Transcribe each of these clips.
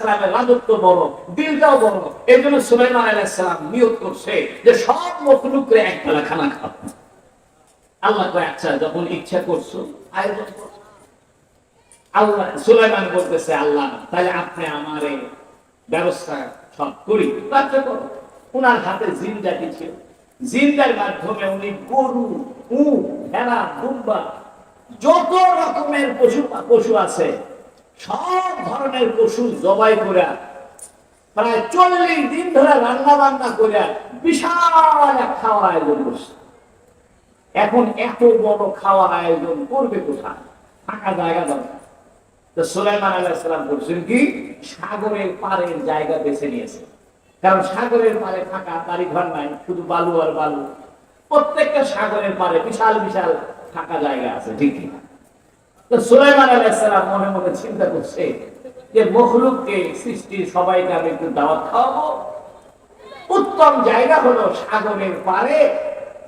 আলাইসালামের রাজত্ব বড় দিলটাও বড় এই জন্য সুলাইমান আলাইসালাম নিয়োগ করছে যে সব মখলুকরে এক বেলা খানা খাও। আল্লাহ কয় আচ্ছা যখন ইচ্ছা করছ আয়োজন আল্লাহ, সুলাইমান বলতেছে, আল্লাহ, তাহলে আপনি আমার ব্যবস্থা সব করি। কার্য করো ওনার হাতে জিনজাতি ছিল? জিনদার মাধ্যমে উনি গরু, উট, ভেড়া, দুম্বা, যত রকমের পশু পশু আছে সব ধরনের পশু জবাই করে প্রায় চল্লিশ দিন ধরে রান্না বান্না করে বিশাল এক খাওয়ার আয়োজন করছে। এখন এত বড় খাওয়ার আয়োজন করবে কোথায়? ফাঁকা জায়গা দরকার। তো সুলাইমান আলাইসালাম করছেন কি? সাগরের পাড়ের জায়গা বেছে নিয়েছে। কারণ সাগরের পাড়ে ফাঁকা বাড়ি ঘর নাই, শুধু বালু আর বালু। প্রত্যেকটা সাগরের পাড়ে বিশাল বিশাল ফাঁকা জায়গা আছে, ঠিক কি না? সুলাইমান আলাইসালাম মনে মনে চিন্তা করছে যে মখলুককে সবাইকে আমি একটু দাওয়াত খাওয়াবো। উত্তম জায়গা হলো সাগরের পারে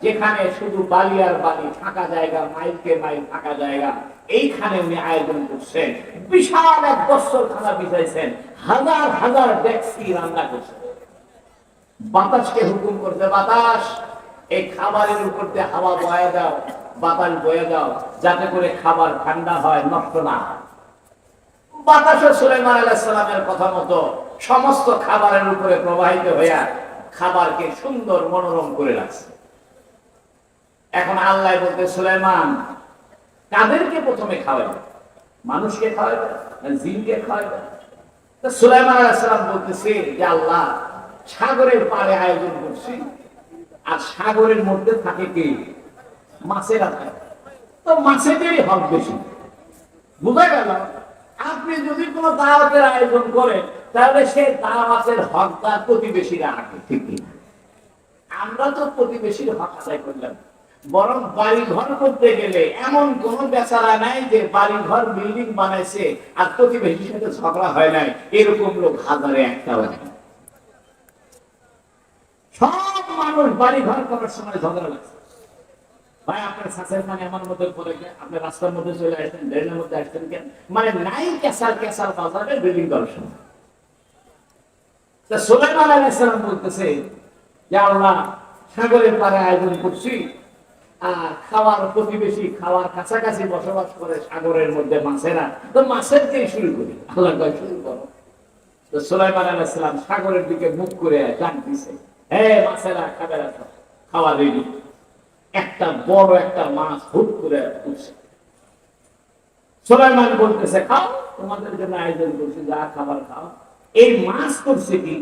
যেখানে শুধু বালি আর বালি ফাঁকা জায়গা, মাইলকে মাইল ফাঁকা জায়গা। এইখানে উনি আয়োজন করছেন। বিশাল এক বছর খানা বিছাইছেন। হাজার হাজার ডেক্সি রান্না করছেন। বাতাসকে হুকুম করতে বাতাস, এই খাবারের উপর দিয়ে হাওয়া বয়ে দাও। বাতাস বয়ে দাও, যাতে করে খাবার ঠান্ডা হয়, নষ্ট না হয়। বাতাস সুলাইমান আলাইসালামের কথা মতো সমস্ত খাবারের উপরে প্রবাহিত হইয়া খাবারকে সুন্দর মনোরম করে রাখছে। এখন আল্লাহ বলতে, সুলাইমান, কাদেরকে প্রথমে খাওয়াবে মানুষকে খাওয়াবে না জিনকে খাওয়াবে সুলাইমান আলাইসালাম বলতেছে যে, আল্লাহ, সাগরের পাড়ে আয়োজন করছি। আর সাগরের মধ্যে থাকে কি? মাছেরা থাকে তো মাছেদেরই হক বেশি। বুঝা গেল? আপনি যদি কোনো দাওয়াতের আয়োজন করেন তাহলে সেই দাওয়াতের হকদার প্রতিবেশীরা আগে ঠিক আমরা তো প্রতিবেশীর হক আদায় করলাম। বরং বাড়ি ঘর করতে গেলে এমন কোন বেচারা নাই যে বাড়ি ঘর বিল্ডিং বানাইছে আর প্রতিবেশীর সাথে ঝগড়া হয় নাই। এরকম লোক হাজারে একটা হয় সব মানুষ বাড়ি ঘর করার সময় ঝগড়া লাগছে। ভাই, আপনার মানে আমার মধ্যে পড়ে গেছে আপনি রাস্তার মধ্যে চলে আসছেন, ড্রেনের মধ্যে আসছেন কেন? মানে নাই কেসার বাজারে বিল্ডিং করার সময়। তা সুলাইমান আলাইহিস সালাম বলতেছে যে সাগরের পারে আয়োজন করছি, আর খাওয়ার প্রতিবেশী খাওয়ার কাছাকাছি বসবাস করে সাগরের মধ্যে মাছেরা। তো মাছের দিয়ে শুরু করি আল্লাহ কয় শুরু করো। তো সুলাইমান আলাইহিস সালাম সাগরের দিকে মুখ করে ডাক দিছে, হে মাছেরা খাবে খাওয়া রেডি একটা বড় একটা মাছ হুট করে উঠছে। সুলাইমান বলতেছে, খাও, তোমাদের জন্য আয়োজন যা খাবার খাও। এই মাছ করছে কি?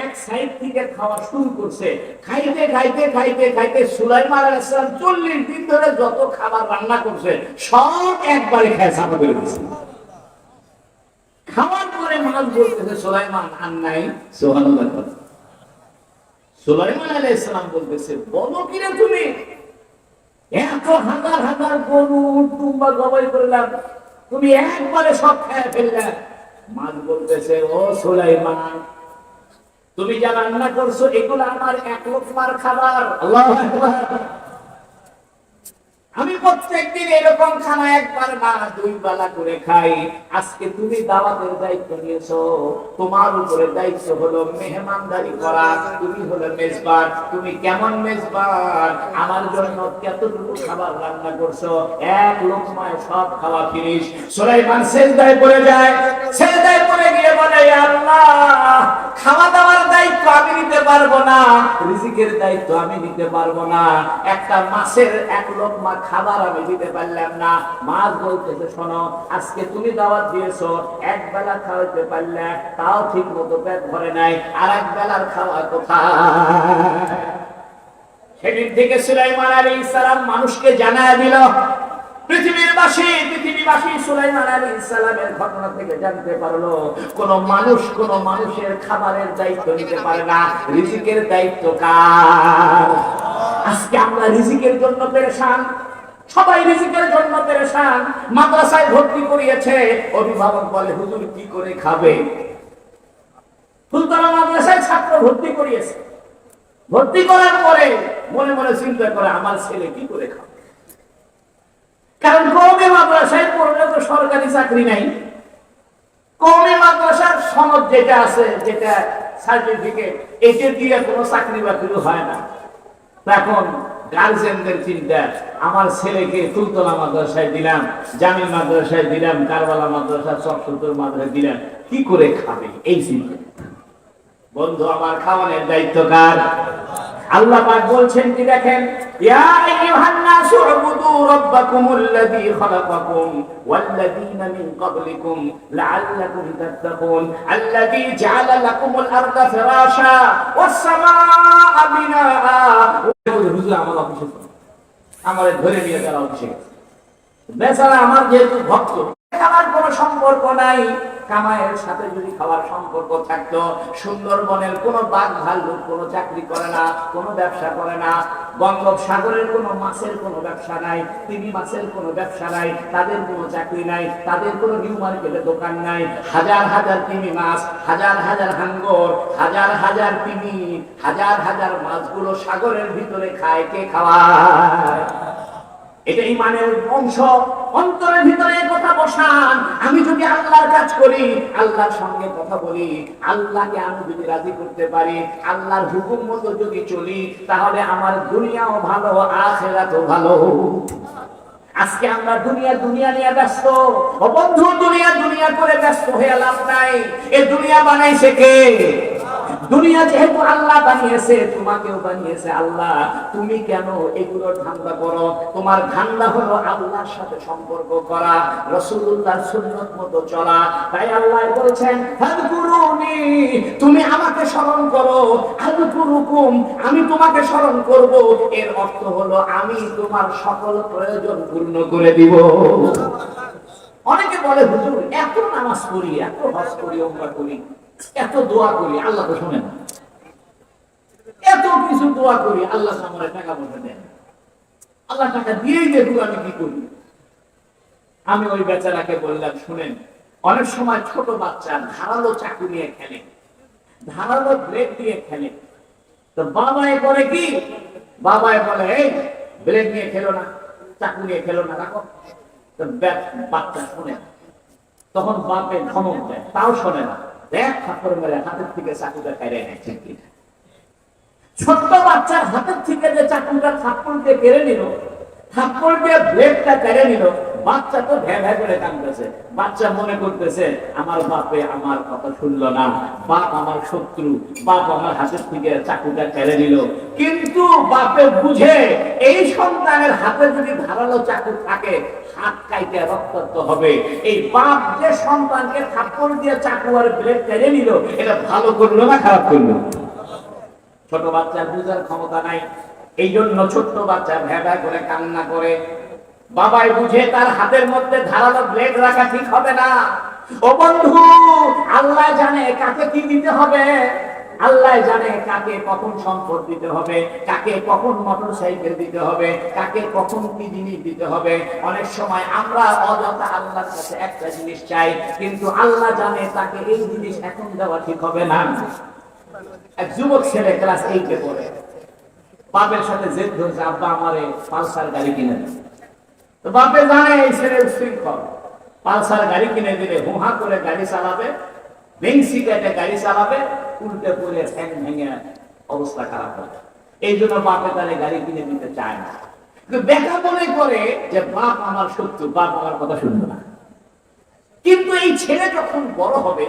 এক সাইড থেকে খাওয়া শুরু করছে। খাইতে খাইতে খাইতে খাইতে সুলাইমান আলাইহিসসালাম চল্লিশ দিন ধরে যত খাবার রান্না করছে, সব একবারে খায় সাফা করে দিচ্ছে খাওয়ার পরে মাছ বলতেছে, সুলাইমান, আর নাই। সুলাইমান আলাইহিস সালাম বলতেছে, বলো কিরে তুমি? এত হাজার হাজার গরু টুম্বা জবাই করলাম। তুমি একবারে সব খেয়ে ফেললে। মাছ বলতেছে, ও সুলাইমান, তুমি যা রান্না করছ, এগুলো আমার এক লোকমার খাবার। আল্লাহু আমি প্রত্যেকদিন এরকম খানা একবার না, দুই বেলা করে খাই। আজকে তুমি দাওয়াতের দায়িত্ব নিয়েছো। তোমার উপরে দায়িত্ব হলো মেহমানদারি করা, তুমি হলো মেজবান, তুমি কেমন মেজবান? আমার জন্য কতটুকু খাবার রান্না করছ। এক লোকমায় সব খাওয়া ফিনিস সুলাইমান সেজদায় পড়ে যায়। সেজদায় পড়ে গিয়ে বলে, আল্লাহ, খাওয়া আমি নিতে পারব না। রিজিকের দায়িত্ব আমি নিতে পারব না। একটা মাছের এক লোকমা খাবার আমি দিতে পারলাম না। মাছ বলতেছে, শোনো, আজকে তুমি দাওয়াত দিয়েছ, এক বেলা খাওয়াতে পারলে তাও ঠিক মতো পেট ভরে নাই আর এক বেলার খাওয়া কোথায়? সেদিন থেকে সুলাইমান আলী ইসলাম মানুষকে জানায় দিল মাদ্রাসায় ভর্তি করিয়েছে। অভিভাবক বলে, হুজুর কি করে খাবে? ফুলতলা মাদ্রাসায় ছাত্র ভর্তি করিয়েছে। ভর্তি করার পরে মনে মনে চিন্তা করে, আমার ছেলে কি করে খাবে? কারণ কমে মাদ্রাসায় পড়লে তো সরকারি চাকরি নাই। কমি মাদ্রাসার সনদ যেটা আছে, যেটা সার্টিফিকেট এটা দিয়ে কোনো চাকরি বাকরি হয় না। এখন গার্জেনদের চিন্তা, আমার ছেলেকে তুলতলা মাদ্রাসায় দিলাম, জামিল মাদ্রাসায় দিলাম, কারবালা মাদ্রাসা সবসত্তর মাদ্রাসায় দিলাম, কি করে খাবে? এই চিন্তা। বন্ধু, আমার খাওয়ানোর দায়িত্ব কার? আল্লাহ পাক বলছেন কি দেখেন? ইয়া আইয়ুহান নাসু উবুদু রাব্বাকুমুল্লাযী খালাকাকুম ওয়াল্লাযীনা মিন ক্বাবলিকুম লাআল্লাকুম তাত্তাকুন আল্লাযী জাআলা লাকুমুল আরদা ফিরাশা ওয়াস সামাআ বিনাআ হুজুর, আমার অফিসে চলো। ধরে নিয়ে তারা অফিসে বেচারা আমার যেহেতু ভক্ত খাওয়ার কোনো সম্পর্ক নাই। কামাইয়ের সাথে যদি খাওয়ার সম্পর্ক থাকতো, সুন্দরবনের কোনো বাঘ ভাল্লুক কোনো চাকরি করে না, কোনো ব্যবসা করে না। বঙ্গোপসাগরের কোনো মাছের কোনো ব্যবসা নাই তিমি মাছের কোনো ব্যবসা নাই, তাদের কোনো চাকরি নাই, তাদের কোনো নিউ মার্কেটে দোকান নাই। হাজার হাজার তিমি মাছ, হাজার হাজার হাঙ্গর, হাজার হাজার তিমি হাজার হাজার মাছগুলো সাগরের ভিতরে খায়, কে খাওয়ায়? এটা ইমানের অংশ। অন্তরের ভিতরে কাজ করি, আল্লাহর সঙ্গে কথা বলি, আল্লাহকে আমি যদি রাজি করতে পারি, আল্লাহর হুকুম মতো যদি চলি, তাহলে আমার দুনিয়াও ভালো, আখেরাতও ভালো। আজকে আমরা দুনিয়া দুনিয়া নিয়ে ব্যস্ত। বন্ধু, দুনিয়া দুনিয়া করে ব্যস্ত হয়ে লাভ নাই। এ দুনিয়া বানাইছে কে? দুনিয়া যেহেতু আল্লাহ বানিয়েছে, তোমাকেও বানিয়েছে আল্লাহ। তুমি কেন এগুলোর ধান্দা করো? তোমার ধান্দা হলো আল্লাহর সাথে সম্পর্ক করা রসুল্লাহর সুন্নত মতো চলা। তাই আল্লাহ বলছেন তুমি আমাকে স্মরণ করো। আদকুরুকুম, আমি তোমাকে স্মরণ করব। এর অর্থ হলো আমি তোমার সকল প্রয়োজন পূর্ণ করে দিব। অনেকে বলে, হুজুর, এত নামাজ পড়ি, এত হজ করি ওমরা করি। এত দোয়া করি আল্লাহ তো শোনেন। এত কিছু দোয়া করি, আল্লাহ আমার টাকা পয়সা দেন। আল্লাহ টাকা দিয়েই দেখুক আমি কি করি। আমি ওই বেচারাকে বললাম, শুনেন, অনেক সময় ছোট বাচ্চা ধারালো চাকু নিয়ে খেলে, ধারালো ব্লেড দিয়ে খেলে। তো বাবায় করে কি? বাবায় বলে, এই ব্লেড নিয়ে খেলো না চাকু নিয়ে খেলো না, রাখো। তো বাচ্চা শোনে তখন বাপে ধমক দেয়, তাও শোনে না। দেখ ঠাকুর মেরে হাতের থেকে চাকুটা কেড়ে নেয় কিনা ছোট্ট বাচ্চার হাতের থেকে যে চাকুটা থাপ্পড় দিয়ে কেড়ে নিল থাপ্পড় দিয়ে ব্লেডটা কেড়ে নিল বাচ্চা তো ভ্যা ভ্যা করে কাঁদতেছে। বাচ্চা মনে করতেছে, আমার বাপে আমার কথা শুনলো না। বাপ আমার শত্রু। বাপ আমার হাতের থেকে চাকুটা কেড়ে নিল কিন্তু বাপে বুঝে এই সন্তানের হাতে যদি ধারালো চাকু থাকে, হাত কাইতে রক্তাক্ত হবে। এই বাপ যে সন্তানকে থাপ্পড় দিয়ে চাকু আর ব্লেড কেড়ে নিল, এটা ভালো করল না খারাপ করল? ছোট বাচ্চার বুঝার ক্ষমতা নাই। এই জন্য ছোট্ট বাচ্চা ভেবা করে কান্না করে। বাবাই বুঝে তার হাতের মধ্যে ধারালো ব্লেড রাখা ঠিক হবে না। ও বন্ধু, আল্লাহ জানে কাকে কি দিতে হবে। আল্লাহ জানে কাকে কখন সম্পদ দিতে হবে, কাকে কখন মোটর সাইকেল দিতে হবে, কাকে কখন কি জিনিস দিতে হবে। অনেক সময় আমরা অযথা আল্লাহর কাছে একটা জিনিস চাই, কিন্তু আল্লাহ জানে তাকে এই জিনিস এখন দেওয়া ঠিক হবে না। এক যুবক ছেলে ক্লাস এইটে পড়ে। বাপের সাথে জেদ ধরছে, আব্বা, আমারে পালসার গাড়ি কিনে দেন তো বাপে জানে এই ছেলে উশৃঙ্খল পালসার গাড়ি কিনে দিলে হুহা করে গাড়ি চালাবে বেঞ্চি কেটে গাড়ি চালাবে, উল্টে পড়ে ঠ্যাং ভেঙে অবস্থা খারাপ হবে। এই জন্য বাপে তাহলে গাড়ি কিনে দিতে চায় না। কিন্তু দেখা মনে করে যে বাপ আমার শত্রু, বাপ আমার কথা শুনবে না। কিন্তু এই ছেলে যখন বড় হবে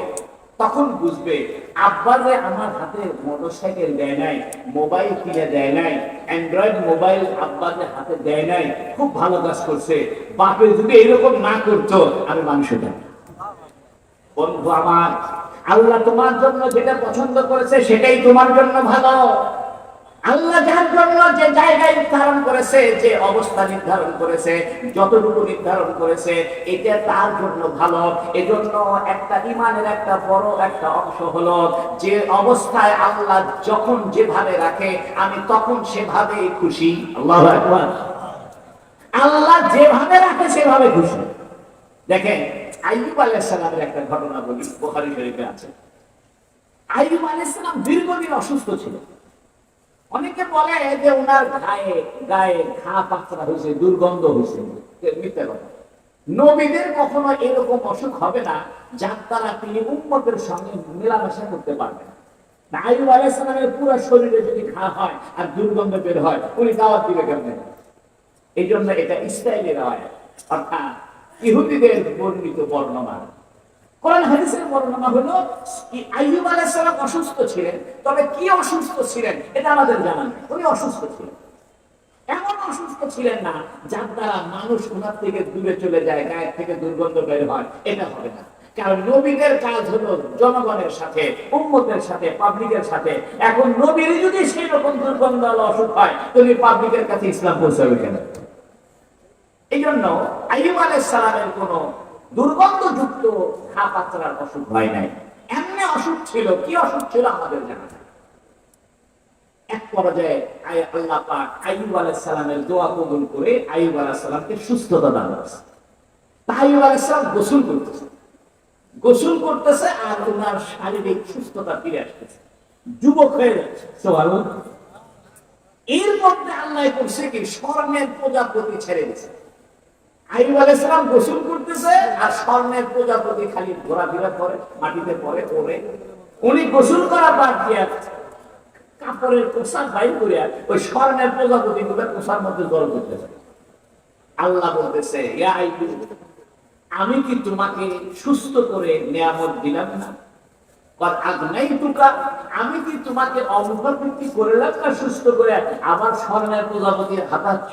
তখন বুঝবে, আব্বা যে আমার হাতে মোটরসাইকেল দেয় নাই মোবাইল কিনে দেয় নাই অ্যান্ড্রয়েড মোবাইল আব্বা যে হাতে দেয় নাই, খুব ভালো কাজ করছে। বাপে যদি এরকম না করতো, আমি মানুষ হতাম। বন্ধু আমার, আল্লাহ তোমার জন্য যেটা পছন্দ করেছে সেটাই তোমার জন্য ভালো। আল্লাহ যার জন্য যে জায়গায় নির্ধারণ করেছে, যে অবস্থা নির্ধারণ করেছে, যতটুকু নির্ধারণ করেছে, এটা তার জন্য ভালো। এজন্য একটা ইমানের একটা বড় একটা অংশ হলো, যে অবস্থায় আল্লাহ যখন যেভাবে রাখে, আমি তখন সেভাবেই খুশি। আল্লাহ আল্লাহ যেভাবে রাখে, সেভাবে খুশি। দেখেন, আইয়ুব আলাইহিস সালামের একটা ঘটনা বলি, বুখারী শরীফে আছে। আইয়ুব আলাইহিস সালাম দীর্ঘদিন অসুস্থ ছিল। বলে যে গায়ে গায়ে ঘা পাকড়া হয়েছে, দুর্গন্ধ হয়েছে। কথা। নবীদের কখনো এরকম অসুখ হবে না যার দ্বারা তিনি উম্মতের সঙ্গে মেলামেশা করতে পারবেন। আলাইসালামের পুরো শরীরে যদি ঘা হয় আর দুর্গন্ধ বের হয়, উনি দাওয়াত দিবে এই জন্য এটা ইসরায়েলের হয় অর্থাৎ ইহুদিদের বর্ণিত বর্ণনা। কোরআন হাদিসের বর্ণনা হলো অসুস্থ ছিলেন, তবে কি অসুস্থ ছিলেন এটা আমাদের জানা নেই, উনি অসুস্থ ছিলেন। এমন অসুস্থ ছিলেন না যার দ্বারা মানুষ ওনার থেকে দূরে চলে যায়, গায়ের থেকে দুর্গন্ধ বের হয়, এটা হবে না। কারণ নবীদের কাজ হলো জনগণের সাথে, উম্মতের সাথে পাবলিকের সাথে। এখন নবীর যদি সেই রকম দুর্গন্ধ অসুখ হয় তুমি পাবলিকের কাছে ইসলাম পৌঁছাবে কেন? এই জন্য আইয়ুব আলাইহিস সালামের কোন দুর্গন্ধযুক্ত খা পাত্রার অসুখ হয় নাই। এমনি অসুখ ছিল কি অসুখ ছিল আমাদের জানা নেই। এক পর্যায়ে আয়- আল্লাহ পাক আইয়ুব আলাইহিস সালামের দোয়া কবুল করে আইয়ুব আলাইহিস সালামকে সুস্থতা দান করেছে। তা আইয়ুব আলাইহিস সালাম গোসল করতেছে। গোসল করতেছে আর ওনার শারীরিক সুস্থতা ফিরে আসতেছে। যুবক হয়ে যাচ্ছে। এর মধ্যে আল্লাহ করছে কি স্বর্ণের প্রজাপতি ছেড়ে দিছে। আইয়ুব আলাইহিস সালাম গোসল করতেছে আর স্বর্ণের প্রজাপতি খালি ঘোরাফেরা করে, মাটিতে উনি গোসল করা বাদ দিয়ে কাপড়ের বাইর করে ওই স্বর্ণের প্রজাপতি গুলো মধ্যে জল করতেছে। আল্লাহ বলতেছে, ইয়া আমি কি তোমাকে সুস্থ করে নিয়ামত দিলাম না? আমি কি তোমাকে অবকার করে রাখলাম সুস্থ করে? আবার স্বর্ণের প্রজাপতি হাতাচ্ছ।